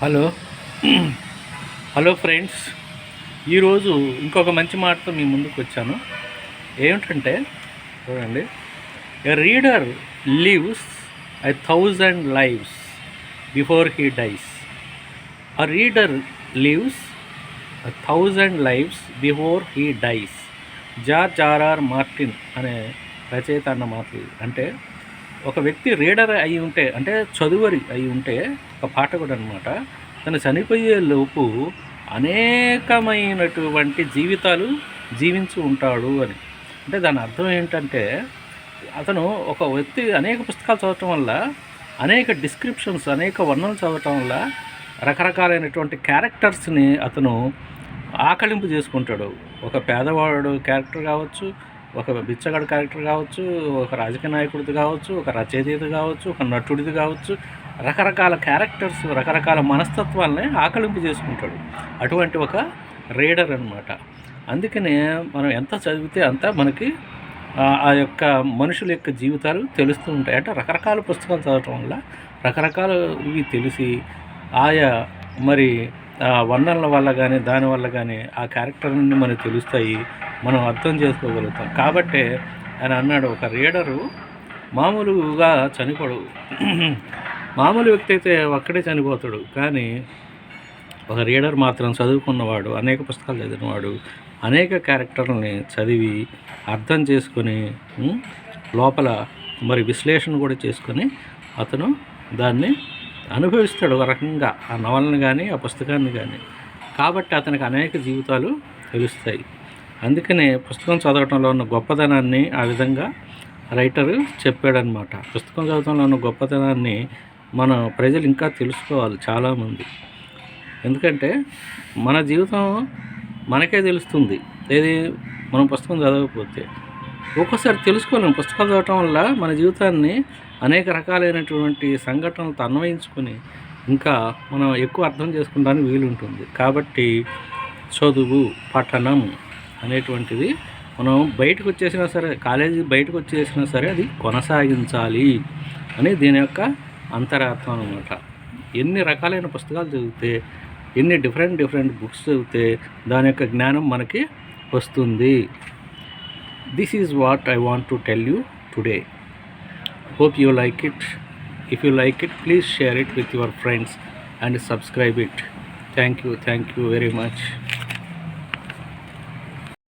Hello. Hello friends. ఈరోజు ఇంకొక మంచి మాటతో మీ ముందుకు వచ్చాను. ఏమిటంటే చూడండి. A reader lives a thousand lives before he dies a reader lives thousand lives before he dies George R R Martin అనే రచయిత అన్న మాటలు. అంటే ఒక వ్యక్తి రీడర్ అయి ఉంటే అంటే చదువరి అయి ఉంటే ఒక పాఠకుడు అనమాట తను చనిపోయే లోపు అనేకమైనటువంటి జీవితాలు జీవించి ఉంటాడు అని. అంటే దాని అర్థం ఏంటంటే అతను ఒక వ్యక్తి అనేక పుస్తకాలు చదవటం వల్ల అనేక డిస్క్రిప్షన్స్ అనేక వర్ణనలు చదవటం వల్ల రకరకాలైనటువంటి క్యారెక్టర్స్ని అతను ఆకలింపు చేసుకుంటాడు. ఒక పేదవాడు క్యారెక్టర్ కావచ్చు ఒక బిచ్చగాడు క్యారెక్టర్ కావచ్చు ఒక రాజకీయ నాయకుడిది కావచ్చు ఒక రచయితది కావచ్చు ఒక నటుడిది కావచ్చు రకరకాల క్యారెక్టర్స్ రకరకాల మనస్తత్వాలని ఆకలింపు చేసుకుంటాడు. అటువంటి ఒక రీడర్ అనమాట అందుకనే మనం ఎంత చదివితే అంత మనకి ఆ- యొక్క మనుషుల యొక్క జీవితాలు తెలుస్తూ ఉంటాయి. అంటే రకరకాల పుస్తకాలు చదవటం వల్ల రకరకాల ఇవి తెలిసి ఆయా మరి ఆ వర్ణనల వల్ల కానీ దాని వల్ల కానీ ఆ క్యారెక్టర్ నుండి మనకు తెలుస్తాయి. మనం అర్థం చేసుకోగలుగుతాం. కాబట్టే ఆయన అన్నాడు ఒక రీడరు మామూలుగా చనిపోడు. మామూలు వ్యక్తి అయితే ఒక్కడే చనిపోతాడు. కానీ ఒక రీడర్ మాత్రం చదువుకున్నవాడు అనేక పుస్తకాలు చదివినవాడు అనేక క్యారెక్టర్లని చదివి అర్థం చేసుకొని లోపల మరి విశ్లేషణ కూడా చేసుకొని అతను దాన్ని అనుభవిస్తాడు ఒక రకంగా. ఆ నవలను కానీ ఆ పుస్తకాన్ని కానీ కాబట్టి అతనికి అనేక జీవితాలు తెలుస్తాయి. అందుకనే పుస్తకం చదవటంలో ఉన్న గొప్పతనాన్ని ఆ విధంగా రైటర్ చెప్పాడనమాట. పుస్తకం చదవటంలో ఉన్న గొప్పతనాన్ని మన ప్రజలు ఇంకా తెలుసుకోవాలి చాలామంది. ఎందుకంటే మన జీవితం మనకే తెలుస్తుంది. ఏది మనం పుస్తకం చదవకపోతే ఒక్కోసారి తెలుసుకోలేము పుస్తకాలు చదవటం వల్ల మన జీవితాన్ని అనేక రకాలైనటువంటి సంఘటనలతో అన్వయించుకొని ఇంకా మనం ఎక్కువ అర్థం చేసుకోవడానికి వీలుంటుంది. కాబట్టి చదువు పఠనం అనేటువంటిది. మనం బయటకు వచ్చేసినా సరే కాలేజీ బయటకు వచ్చేసినా సరే అది కొనసాగించాలి అని దీని యొక్క అంతరార్థం అనమాట ఎన్ని రకాలైన పుస్తకాలు చదివితే ఎన్ని డిఫరెంట్ డిఫరెంట్ బుక్స్ చదివితే దాని యొక్క జ్ఞానం మనకి వస్తుంది. This is what I want to tell you today hope you like it if you like it please share it with your friends and subscribe it thank you thank you very much